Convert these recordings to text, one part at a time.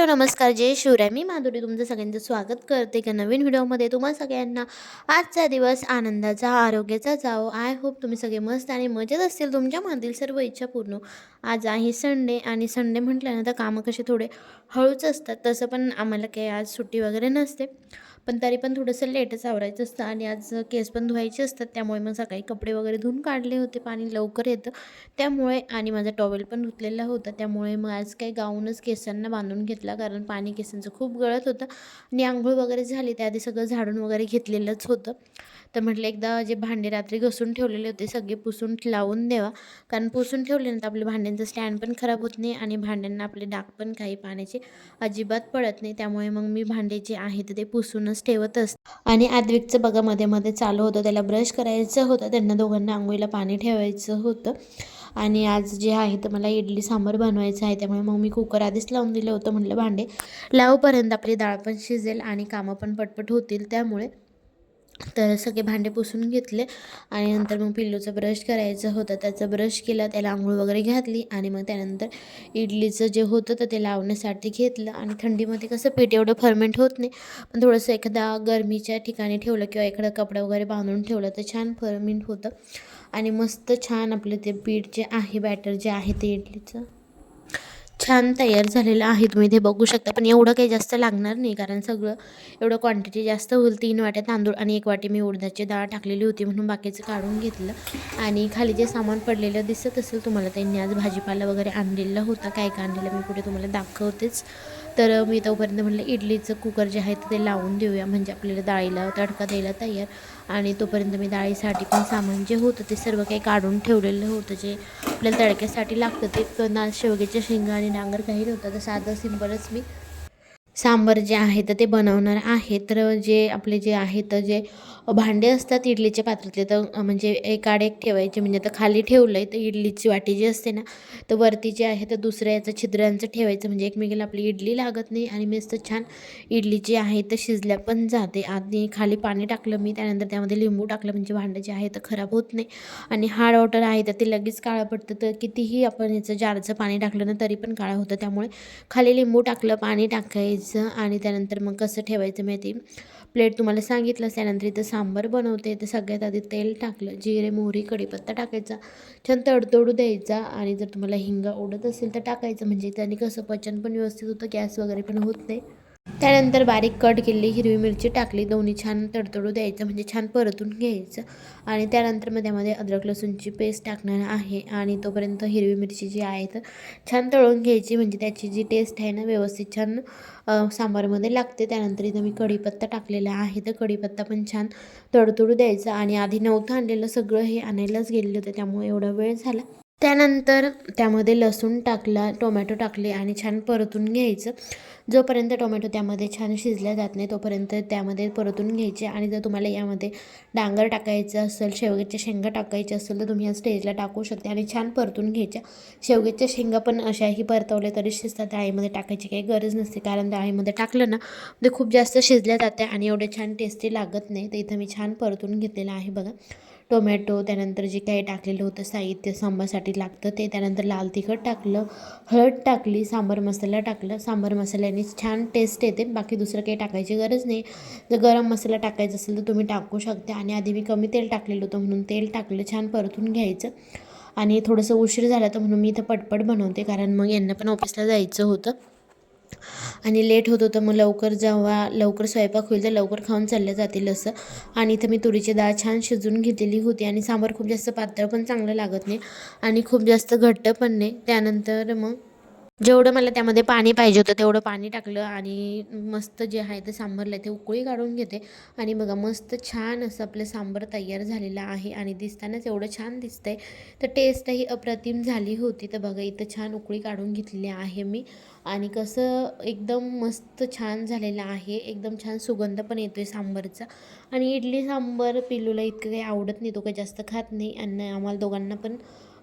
Hello नमस्कार. जय शिवराय. मी माधुरी तुमचं सगळ्यांचं स्वागत करते एका नवीन व्हिडिओमध्ये. तुम्हा सगळ्यांना आजचा दिवस आनंदाचा आरोग्याचा जावो. आय होप तुम्ही सगळे मस्त आणि मजेत असतील. तुमच्यामधील सर्व इच्छा पूर्ण आज आहे संडे आणि संडे म्हटल्यानंतर कामं कसे थोडे हळूच असतात. तसं पण आम्हाला काही आज सुट्टी वगैरे नसते. पण तरी पण थोडंसं लेटच आवरायचं असतं आणि आज केस पण धुवायचे असतात त्यामुळे मग सकाळी कपडे वगैरे धुवून काढले होते पाणी लवकर येतं. त्यामुळे आणि माझा टॉवेल पण धुतलेला होता त्यामुळे मग आज काही गाऊनच केसांना बांधून घेतला कारण पाणी केसांचं खूप गळत होतं आणि आंघोळ वगैरे झाली त्याआधी सगळं झाडून वगैरे घेतलेलंच होतं. तर म्हटलं एकदा जे भांडे रात्री घसून ठेवलेले होते सगळे पुसून लावून द्यावा कारण पुसून ठेवले तर आपल्या भांड्यांचं स्टँड पण खराब होत नाही आणि भांड्यांना आपले डाग पण काही पाण्याचे अजिबात पडत नाही. त्यामुळे मग मी भांडे जे आहेत ते पुसूनच ठेवत असते आणि आद्विकचं बघा मध्ये मध्ये चालू होतं. त्याला ब्रश करायचं होतं. त्यांना दोघांना आंघोळीला पाणी ठेवायचं होतं. आणि आज जे आहे तर मला इडली सांबार बनवायचं आहे. त्यामुळे मग मी कुकर आधीच लावून दिलं होतं. म्हटलं भांडे लावूपर्यंत आपली डाळ पण शिजेल आणि कामं पण पटपट होतील त्यामुळे. तर सगळे भांडे पुसून घेतले आणि नंतर मग पिल्लूचं ब्रश करायचं होतं. त्याचं ब्रश केलं त्याला आंघोळ वगैरे घातली आणि मग त्यानंतर इडलीचं जे होतं तर ते लावण्यासाठी घेतलं. आणि थंडीमध्ये कसं पीठ एवढं फर्मेंट होत नाही पण थोडंसं एखादा गरमीच्या ठिकाणी ठेवलं किंवा एखादा कपडा वगैरे बांधून ठेवलं तर छान फर्मेंट होतं. आणि मस्त छान आपलं ते पीठ जे आहे बॅटर जे आहे ते इडलीचं. छान तयार झालेलं आहे तुम्ही ते बघू शकता. पण एवढं काही जास्त लागणार नाही. कारण सगळं एवढं क्वांटिटी जास्त होईल. तीन वाट्या तांदूळ आणि एक वाटी मी उडदाची डाळ टाकलेली होती म्हणून बाकीचं काढून घेतलं. आणि खाली जे सामान पडलेलं दिसत असेल तुम्हाला त्यांनी आज भाजीपाला वगैरे आणलेला होता. काय काय आणलेलं मी पुढे तुम्हाला दाखवतेच. तर मी तोपर्यंत म्हटलं इडलीचं कुकर जे आहे ते लावून देऊया. म्हणजे आपल्याला डाळीला तडका द्यायला तयार. आणि तोपर्यंत मी डाळीसाठी पण सामान जे होतं ते सर्व काही काढून ठेवलेलं होतं. जे आपल्याला तडक्यासाठी लागतं ते ना शेवग्याच्या शेंगा आणि डांगर काही नव्हतं. तर साधं सिंपलच मी सांबर जे आहे तर ते बनवणार आहे. तर जे आपले जे आहे तर जे भांडे असतात इडलीच्या पात्रातले तर म्हणजे एकाड एक ठेवायचे म्हणजे आता खाली ठेवलं आहे तर इडलीची वाटी जी असते ना तर वरती जे आहे तर दुसऱ्या याचं छिद्रांचं ठेवायचं म्हणजे एकमेकीला आपली इडली लागत नाही आणि मस्त छान इडली जी आहे तर शिजल्या पण जाते. आधी खाली पाणी टाकलं मी त्यानंतर त्यामध्ये लिंबू टाकलं म्हणजे भांडं जे आहे तर खराब होत नाही. आणि हार्ड वॉटर आहे तर ते लगेच काळं पडतं तर कितीही आपण याचं जारचं पाणी टाकलं ना तरी पण काळं होतं. त्यामुळे खाली लिंबू टाकलं पाणी टाकायचं आणि त्यानंतर मग कसं ठेवायचं माहिती प्लेट तुम्हाला सांगितलं त्यानंतर इथं सांबार बनवते. तर सगळ्यात आधी तेल टाकलं जिरे मोहरी कढीपत्ता टाकायचा. छान तडतडू द्यायचा आणि जर तुम्हाला हिंगा ओढत असेल तर टाकायचं. म्हणजे त्याने कसं पचन पण व्यवस्थित होतं गॅस वगैरे पण होत नाही. त्यानंतर बारीक कट केलेली हिरवी मिरची टाकली दोन्ही छान तडतडू द्यायचं म्हणजे छान परतून घ्यायचं. आणि त्यानंतर मग त्यामध्ये अद्रक लसूणची पेस्ट टाकणार आहे आणि तोपर्यंत हिरवी मिरची जी आहे तर छान तळून घ्यायची म्हणजे त्याची जी टेस्ट आहे ना व्यवस्थित छान सांबारमध्ये लागते. त्यानंतर इथं मी कढीपत्ता टाकलेला आहे तर कढीपत्ता पण छान तडतडू द्यायचा. आणि आधी नव्हतं आणलेलं सगळं हे आणायलाच गेलेलं होतं त्यामुळे एवढा वेळ झाला. त्यानंतर त्यामध्ये लसूण टाकला टोमॅटो टाकले आणि छान परतून घ्यायचं. जोपर्यंत टोमॅटो त्यामध्ये छान शिजल्या जात नाही तोपर्यंत त्यामध्ये परतून घ्यायचे. आणि जर तुम्हाला यामध्ये डांगर टाकायचं असेल शेवग्याच्या शेंगा टाकायच्या असेल तर तुम्ही या स्टेजला टाकू शकते आणि छान परतून घ्यायच्या. शेवग्याच्या शेंगा पण अशाही परतवल्या तरी शिजतात. डाळीमध्ये टाकायची काही गरज नसते कारण डाळीमध्ये टाकलं ना ते खूप जास्त शिजल्या जाते आणि एवढे छान टेस्टी लागत नाही. तर इथं मी छान परतून घेतलेलं आहे बघा. टोमॅटो त्यानंतर जे काही टाकलेलं होतं साहित्य सांबारसाठी लागतं ते त्यानंतर लाल तिखट टाकलं हळद टाकली सांबार मसाला टाकलं सांबार मसाल्याने छान टेस्ट येते. बाकी दुसरं काही टाकायची गरज नाही. जर गरम मसाला टाकायचा असेल तर तुम्ही टाकू शकता. आणि आधी मी कमी तेल टाकलेलं होतं म्हणून तेल टाकलं छान परतून घ्यायचं. आणि थोडंसं उशीर झाला तर म्हणून मी इथं पटपट बनवते कारण मग यांना पण ऑफिसला जायचं होतं. आणि लेट होत होतं मग लवकर जेव्हा लवकर स्वयंपाक होईल तर लवकर खाऊन चालल्या जातील असं. आणि इथं मी तुरीची डाळ छान शिजून घेतलेली होती आणि सांबार खूप जास्त पातळ पण चांगलं लागत नाही आणि खूप जास्त घट्ट पण नाही. त्यानंतर मग जेवढं मला त्यामध्ये पाणी पाहिजे होतं तेवढं पाणी टाकलं आणि मस्त जे आहे ते सांबारला ते उकळी काढून घेते. आणि बघा मस्त छान असं आपलं सांबार तयार झालेलं आहे आणि दिसतानाच एवढं छान दिसतंय. तर टेस्टही अप्रतिम झाली होती. तर बघा इथं छान उकळी काढून घेतलेली आहे मी. आणि कसं एकदम मस्त छान झालेलं आहे. एकदम छान सुगंध पण येतो आहे सांबारचा. आणि इडली सांबार पिलूला इतकं काही आवडत नाही तो काही जास्त खात नाही. आणि आम्हाला दोघांना पण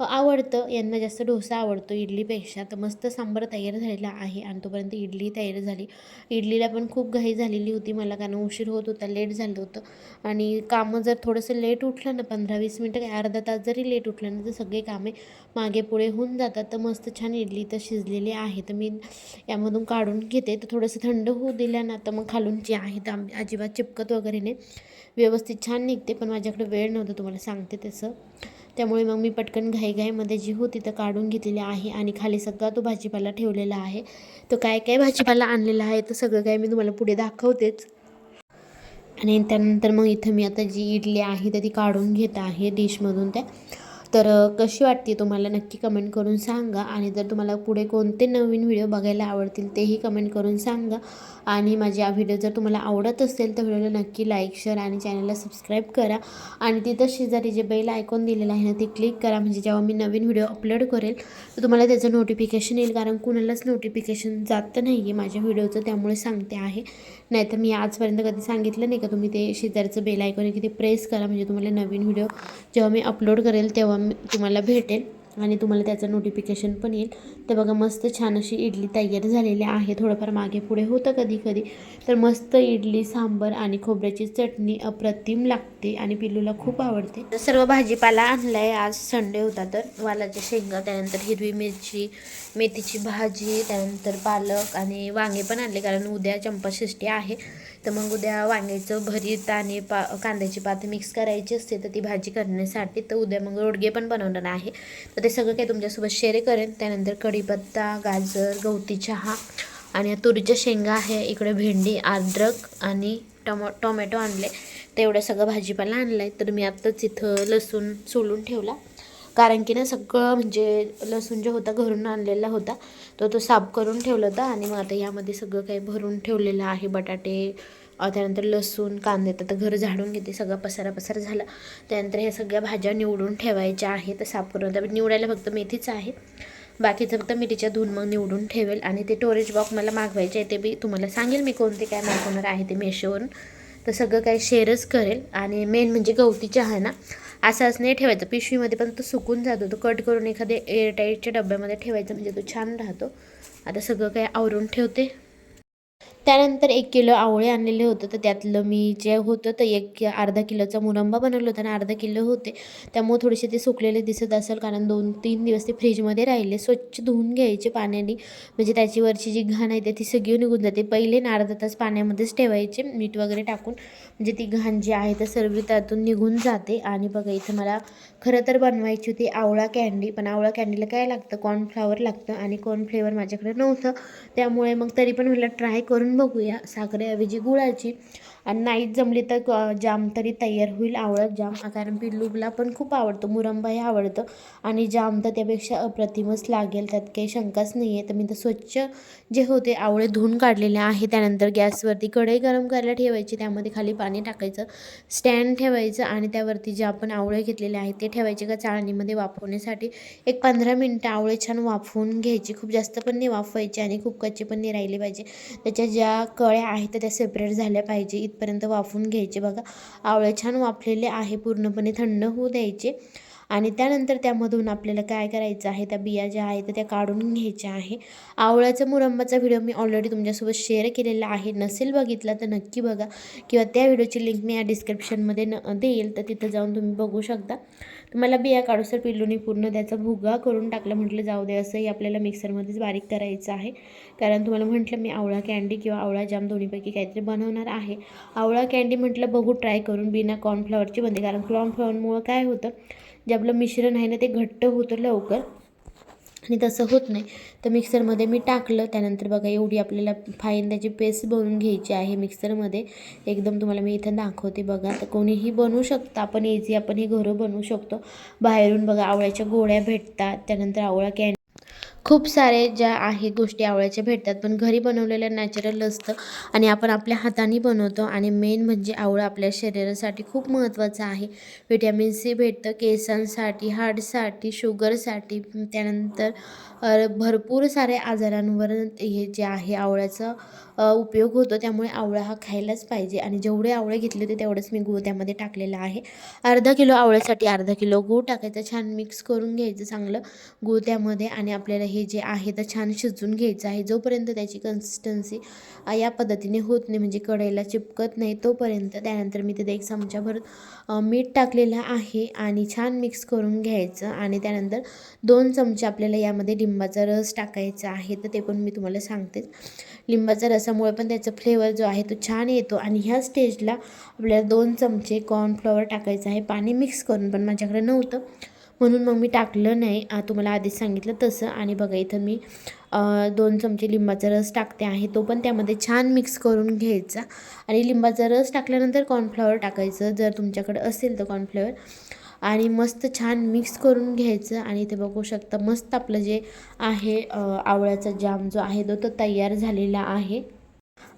आवडतं. यांना जास्त डोसा आवडतो. इडलीपेक्षा तर मस्त सांबार तयार झालेला आहे आणि तोपर्यंत इडली तयार झाली. इडलीला पण खूप घाई झालेली होती मला कारण उशीर होत होता लेट झालं होतं. आणि कामं जर थोडंसं लेट उठलं ना पंधरा वीस मिनटं काय अर्धा तास जरी लेट उठलं ना तर सगळे कामे मागे पुढे होऊन जातात. तर मस्त छान इडली तर शिजलेली आहे. तर मी यामधून काढून घेते. तर थोडंसं थंड होऊ दिल्या ना तर मग खालून जे आहे तर अजिबात चिपकत वगैरे नाही व्यवस्थित छान निघते. पण माझ्याकडे वेळ नव्हता तुम्हाला सांगते तसं. त्यामुळे मग मी पटकन घाईघाईमध्ये जी होती तर काढून घेतलेली आहे आणि खाली सगळा तो भाजीपाला ठेवलेला आहे. तर काय काय भाजीपाला आणलेला आहे तर सगळं काय मी तुम्हाला पुढे दाखवतेच. आणि त्यानंतर मग इथं मी आता जी इडली आहे तर ती काढून घेत आहे डिशमधून त्या. तर कशी वाटते तुम्हाला? नक्की कमेंट करून सांगा. आणि जर तुम्हाला पुढे कोणते नवीन व्हिडिओ बघायला आवडतील तेही कमेंट करून सांगा. आणि माझ्या व्हिडिओ जर तुम्हाला आवडत असेल तर व्हिडिओला नक्की लाईक शेअर आणि चॅनलला सबस्क्राईब करा. आणि तिथं शेजारी जे बेल आयकॉन दिलेलं आहे ना ते क्लिक करा. म्हणजे जेव्हा मी नवीन व्हिडिओ अपलोड करेल तर तुम्हाला त्याचं नोटिफिकेशन येईल. कारण कुणालाच नोटिफिकेशन जात नाही आहे माझ्या व्हिडिओचं त्यामुळे सांगते आहे. नाहीतर मी आजपर्यंत कधी सांगितलं नाही का तुम्ही ते शेजारचं बेल आयकॉन आहे की ते प्रेस करा. म्हणजे तुम्हाला नवीन व्हिडिओ जेव्हा मी अपलोड करेल तेव्हा तुम्हाला भेटेल आणि तुम्हाला त्याचं नोटिफिकेशन पण येईल. तर बघा मस्त छान अशी इडली तयार झालेली आहे. थोडंफार मागे पुढे होतं कधी कधी तर मस्त इडली सांबर आणि खोबऱ्याची चटणी अप्रतिम लागते आणि पिल्लूला खूप आवडते. तर सर्व भाजीपाला आणला आहे आज संडे होता तर वालाच्या शेंगा त्यानंतर हिरवी मिरची मेथीची भाजी त्यानंतर पालक आणि वांगे पण आणले कारण उद्या चंपाषष्टी आहे. तर मग उद्या वांग्याचं भरीत आणि पा कांद्याची पात मिक्स करायची असते तर ती भाजी करण्यासाठी तर उद्या मग रोडगे पण बनवणार आहे. तर ते सगळं काही तुमच्यासोबत शेअर करेन. त्यानंतर कढीपत्ता गाजर गवती चहा आणि तुरीच्या शेंगा आहे. इकडे भेंडी अद्रक आणि टमो टोमॅटो आणले. तर एवढं सगळं भाजीपाला आणलं आहे तर मी आत्ताच इथं लसूण सोलून ठेवला. कारण की ना सगळं म्हणजे लसूण जो होता घरून आणलेला होता तर तो साफ करून ठेवला होता आणि मग आता यामध्ये सगळं काही भरून ठेवलेलं आहे बटाटे त्यानंतर लसूण कांदे. तर घर झाडून घेते सगळा पसारा पसारा झाला. त्यानंतर ह्या सगळ्या भाज्या निवडून ठेवायच्या आहेत तर साफ करून. तर निवडायला फक्त मेथीच आहे. बाकीचं फक्त मिरच्या धुवून मग निवडून ठेवेल. आणि ते स्टोरेज बॉक्स मला मागवायचे आहे ते बी तुम्हाला सांगेल मी कोणते काय मागवणार आहे ते मेशोवरून. तर सगळं काही शेअरच करेल. आणि मेन म्हणजे गवती चहा ना असाच नाही ठेवायचं. पिशवीमध्ये पण तो सुकून जातो. तो कट करून एखाद्या एअरटाईटच्या डब्यामध्ये ठेवायचं. म्हणजे तो छान राहतो. आता सगळं काही आवरून ठेवते. त्यानंतर एक किलो आवळे आणलेले होते. तर त्यातलं मी जे होतं तर एक अर्धा किलोचा मुरंबा बनवला होता आणि अर्धा किलो होते. त्यामुळे थोडेसे ते सुकलेले दिसत असेल कारण दोन तीन दिवस ते फ्रीजमध्ये राहिले. स्वच्छ धुवून घ्यायचे पाण्याने. म्हणजे त्याची वरची जी घाण आहे ते ती सगळी निघून जाते. पहिले ना अर्धा तास पाण्यामध्येच ठेवायचे. मीठ वगैरे टाकून. म्हणजे ती घाण जी आहे तर सर्व त्यातून निघून जाते. आणि बघा इथं मला खरं तर बनवायची होती आवळा कॅन्डी पण आवळा कॅन्डीला काय लागतं? कॉर्नफ्लावर लागतं. आणि कॉर्नफ्लेवर माझ्याकडे नव्हतं. त्यामुळे मग तरी पण मला ट्राय करून बघूया साखरेऐवजी गुळाची. आणि नाहीच जमली तर क- जाम तरी तयार होईल आवळत जाम. कारण पिल्लूला पण खूप आवडतो मुरंबाही आवडतं. आणि जाम तर त्यापेक्षा अप्रतिमच लागेल त्यात काही शंकाच नाही आहे तर मी तर स्वच्छ जे होते आवळे धुवून काढलेले आहे त्यानंतर गॅसवरती कढई गरम करायला ठेवायची त्यामध्ये खाली पाणी टाकायचं स्टँड ठेवायचं आणि त्यावरती जे आपण आवळे घेतलेले आहेत ते ठेवायचे का चाळणीमध्ये वाफवण्यासाठी. एक पंधरा मिनटं आवळे छान वाफवून घ्यायची खूप जास्त पण नाही वाफवायची आणि खूप कच्चे पण नाही राहिले पाहिजे. त्याच्या ज्या कळ्या आहेत त्या सेपरेट झाल्या पाहिजे. इथपर्यंत वाफवून घ्यायचे. बघा आवळे छान वाफलेले आहे. पूर्णपणे थंड होऊ द्यायचे. आणि त्यानंतर त्यामधून आपल्याला काय करायचं आहे त्या बिया ज्या आहेत त्या काढून घ्यायच्या आहे. आवळ्याचा मुरंबाचा व्हिडिओ मी ऑलरेडी तुमच्यासोबत शेअर केलेला आहे. नसेल बघितला तर नक्की बघा किंवा त्या व्हिडिओची लिंक मी या डिस्क्रिप्शनमध्ये न देईल. तर तिथं जाऊन तुम्ही बघू शकता. तुम्हाला बिया काढूसर पिल्लूनी पूर्ण त्याचा भुगा करून टाकलं. म्हटलं जाऊ दे असंही आपल्याला मिक्सरमध्येच बारीक करायचं आहे. कारण तुम्हाला म्हटलं मी आवळा कॅन्डी किंवा आवळा जाम दोन्हीपैकी काहीतरी बनवणार आहे. आवळा कॅन्डी म्हटलं बघू ट्राय करून बिना कॉर्नफ्लॉवरची बनते. कारण कॉर्नफ्लॉवरमुळं काय होतं जे आपलं मिश्रण आहे ना ते घट्ट होतं लवकर. आणि तसं होत नाही. तर मिक्सरमध्ये मी टाकलं. त्यानंतर बघा एवढी आपल्याला फाईन त्याची पेस्ट बनवून घ्यायची आहे मिक्सरमध्ये. एकदम तुम्हाला मी इथं दाखवते बघा. तर कोणीही बनवू शकता. आपण इझी आपण हे घरं बनवू शकतो. बाहेरून बघा आवळ्याच्या गोळ्या भेटतात. त्यानंतर आवळा कॅन खूप सारे ज्या आहे गोष्टी आवळ्याच्या भेटतात पण घरी बनवलेलं नॅचरल असतं आणि आपण आपल्या हाताने बनवतो आणि मेन म्हणजे आवळं आपल्या शरीरासाठी खूप महत्त्वाचं आहे. व्हिटॅमिन सी भेटतं केसांसाठी हार्टसाठी शुगरसाठी त्यानंतर भरपूर सारे आजारांवर हे जे आहे आवळ्याचा उपयोग होतो. त्यामुळे आवळा हा खायलाच पाहिजे. आणि जेवढे आवळे घेतले होते तेवढंच मी गूळ त्यामध्ये टाकलेला आहे. अर्धा किलो आवळ्यासाठी अर्धा किलो गूळ टाकायचं. छान मिक्स करून घ्यायचं चांगलं गूळ त्यामध्ये. आणि आपल्याला हे जे आहे तर छान शिजवून घ्यायचं आहे. जोपर्यंत त्याची कन्सिस्टन्सी या पद्धतीने होत नाही म्हणजे कढईला चिपकत नाही तोपर्यंत त्यानंतर मी तिथे एक चमचाभर मीठ टाकलेलं आहे. आणि छान मिक्स करून घ्यायचं. आणि त्यानंतर दोन चमचे आपल्याला यामध्ये लिंबाचा रस टाकायचा आहे तर ते पण मी तुम्हाला सांगतेच लिंबाच्या रसामुळे पण त्याचा फ्लेवर जो आहे तो छान येतो आणि ह्या स्टेजला आपल्याला दोन चमचे कॉर्नफ्लॉवर टाकायचं आहे. पाणी मिक्स करून पण माझ्याकडे नव्हतं. म्हणून मग मी टाकलं नाही. तुम्हाला आधीच सांगितलं तसं. आणि बघा इथं मी दोन चमचे लिंबाचा रस टाकते आहे. तो पण त्यामध्ये छान मिक्स करून घ्यायचा. आणि लिंबाचा रस टाकल्यानंतर कॉर्नफ्लॉवर टाकायचं. जर तुमच्याकडे असेल तर कॉर्नफ्लॉवर आणि मस्त छान मिक्स करून घ्यायचं आणि ते बघू शकता मस्त आपलं जे आहे आवळ्याचा जाम जो आहे तो तो तयार झालेला आहे.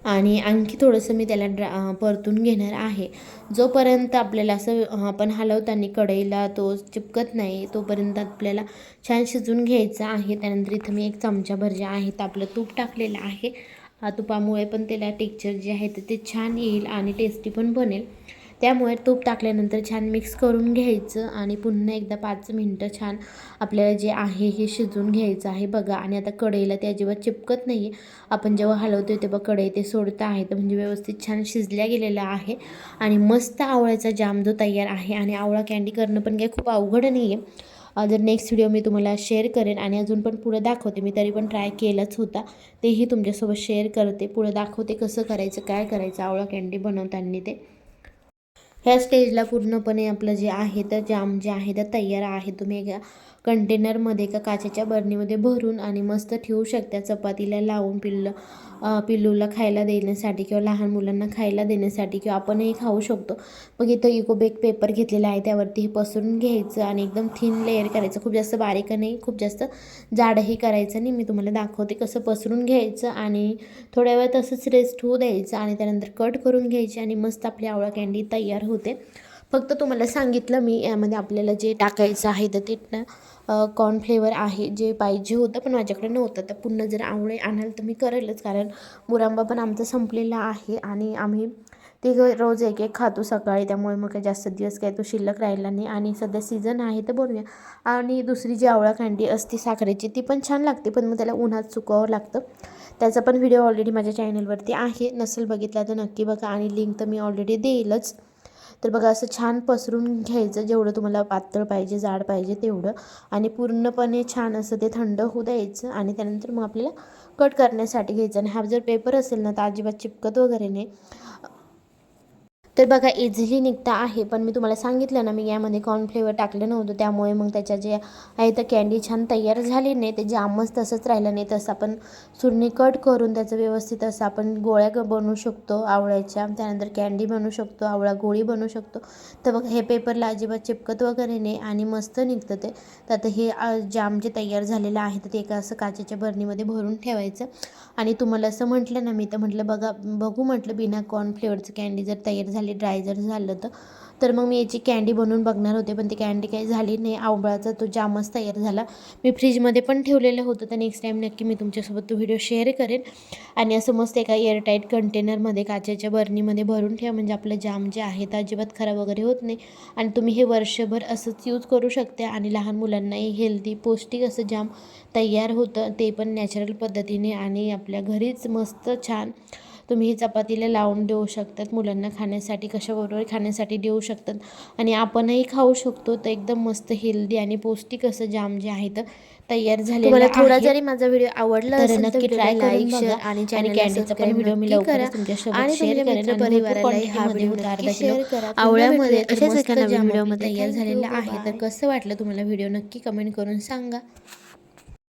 आणि आणखी थोडंसं मी त्याला ड्रा परतून घेणार आहे. जोपर्यंत आपल्याला असं आपण हलवताना कढईला तो चिपकत नाही तोपर्यंत आपल्याला छान शिजून घ्यायचं आहे. त्यानंतर इथं मी एक चमचाभर जे आहे तर आपलं तूप टाकलेलं आहे. तुपामुळे पण त्याला टेक्चर जे आहे तर ते छान येईल आणि टेस्टी पण बनेल. त्यामुळे तूप टाकल्यानंतर छान मिक्स करून घ्यायचं आणि पुन्हा एकदा पाच मिनटं छान आपल्याला जे आहे हे शिजवून घ्यायचं आहे. बघा आणि आता कढईला ते अजिबात चिपकत नाही आहे आपण जेव्हा हलवतो तेव्हा कढई ते सोडतं आहे तर म्हणजे व्यवस्थित छान शिजल्या गेलेलं आहे. आणि मस्त आवळ्याचा जाम जो तयार आहे आणि आवळा कँडी करणं पण काही खूप अवघड नाही आहे जर नेक्स्ट व्हिडिओ मी तुम्हाला शेअर करेन आणि अजून पण पुढं दाखवते मी तरी पण ट्राय केलंच होता. तेही तुमच्यासोबत शेअर करते. पुढं दाखवते कसं करायचं काय करायचं आवळा कँडी बनवताना ते. ह्या स्टेजला पूर्णपणे आपलं जे आहे तर जाम जे आहे तर तयार आहे. तुम्ही कंटेनरमध्ये का काचेच्या बरणीमध्ये भरून आणि मस्त ठेवू शकता. चपातीला लावून पिल्लं पिल्लूला खायला देण्यासाठी किंवा लहान मुलांना खायला देण्यासाठी किंवा आपणही खाऊ शकतो. मग इथं इकोबेक पेपर घेतलेला आहे. त्यावरती हे पसरून घ्यायचं आणि एकदम थिन लेअर करायचं. खूप जास्त बारीक नाही खूप जास्त जाडही करायचं नाही. मी तुम्हाला दाखवते कसं पसरून घ्यायचं आणि थोड्या वेळ तसंच रेस्ट होऊ द्यायचं आणि त्यानंतर कट करून घ्यायची आणि मस्त आपली आवळा कँडी तयार होते. फक्त तुम्हाला सांगितलं मी यामध्ये आपल्याला जे टाकायचं आहे तर ते कॉर्नफ्लेवर आहे जे पाहिजे होतं पण माझ्याकडे नव्हतं. तर पुन्हा जर आवळे आणाल तर मी करेलच कारण मुरांबा पण आमचा संपलेला आहे आणि आम्ही ते रोज एक एक खातो सकाळी. त्यामुळे मग काही जास्त दिवस काय तो शिल्लक राहिला नाही. आणि सध्या सीझन आहे तर बनवूया आणि दुसरी जी आवळा कांडी असते साखरेची ती पण छान लागते पण मग त्याला उन्हात सुकावं लागतं. त्याचा पण व्हिडिओ ऑलरेडी माझ्या चॅनलवरती आहे. नसेल बघितला तर नक्की बघा आणि लिंक तर मी ऑलरेडी देईलच. तर बघा असं छान पसरून घ्यायचं जेवढं तुम्हाला पातळ पाहिजे जाड पाहिजे तेवढं. आणि पूर्णपणे छान असं ते थंड होऊ द्यायचं आणि त्यानंतर मग आपल्याला कट करण्यासाठी घ्यायचं. आणि हा जर पेपर असेल ना तर अजिबात चिपकत वगैरे नाही. तर बघा इझिली निघता आहे. पण मी तुम्हाला सांगितलं ना मी यामध्ये कॉर्नफ्लेवर टाकलं नव्हतं. त्यामुळे मग त्याच्या जे आहे तर कँडी छान तयार झाली नाही. ते जामच तसंच राहिलं नाही. तसं आपण सुरणी कट करून त्याचं व्यवस्थित असं आपण गोळ्या बनवू शकतो आवळ्याच्या. त्यानंतर कँडी बनवू शकतो आवळा गोळी बनवू शकतो. तर बघ हे पेपरला अजिबात चिपकत वगैरे नाही आणि मस्त निघतं ते. तर आता हे जाम जे तयार झालेलं आहे तर ते एका असं काचेच्या बरणीमध्ये भरून ठेवायचं. आणि तुम्हाला असं म्हटलं ना मी तर म्हटलं बघा बघू म्हटलं बिना कॉर्नफ्लेवरचं कँडी जर तयार झाली ड्राय जर झालं तर. तर मग मी याची कँडी बनवून बघणार होते पण ती कँडी काही झाली नाही. आवळाचा तो जामच तयार झाला. मी फ्रीजमध्ये पण ठेवलेलं होतं तर नेक्स्ट टाईम नक्की मी तुमच्यासोबत तो व्हिडिओ शेअर करेन. आणि असं मस्त एका एअरटाईट कंटेनरमध्ये काचेच्या बर्नीमध्ये भरून ठेवा. म्हणजे आपलं जाम जे आहे ते अजिबात खराब वगैरे होत नाही. आणि तुम्ही हे वर्षभर असंच यूज करू शकता. आणि लहान मुलांनाही हेल्दी पौष्टिक असं जाम तयार होतं ते पण नॅचरल पद्धतीने. आणि आपल्या घरीच मस्त छान तुम्ही ही चपातीला लावून देऊ शकतात. मुलांना खाण्यासाठी कशाबरोबर खाण्यासाठी देऊ शकतात. आणि आपणही खाऊ शकतो. तर एकदम मस्त हेल्दी आणि पौष्टिक असं जाम जे आहे तर तयार झालेलं तुम्हाला थोडा. जरी माझा व्हिडिओ आवडला तर असेल नक्की करून लाईक. शेअर आणि कॅन्डीचा पण व्हिडिओ मी लवकरच करा. तुमच्यासोबत तुमच्या करेन हा व्हिडिओ अर्धा किलो शेअर आवळ्यामध्ये अशाच एका नवीन व्हिडिओमध्ये तयार. झालेला आहे. तर. कसं वाटलं तुम्हाला व्हिडिओ नक्की कमेंट करून सांगा.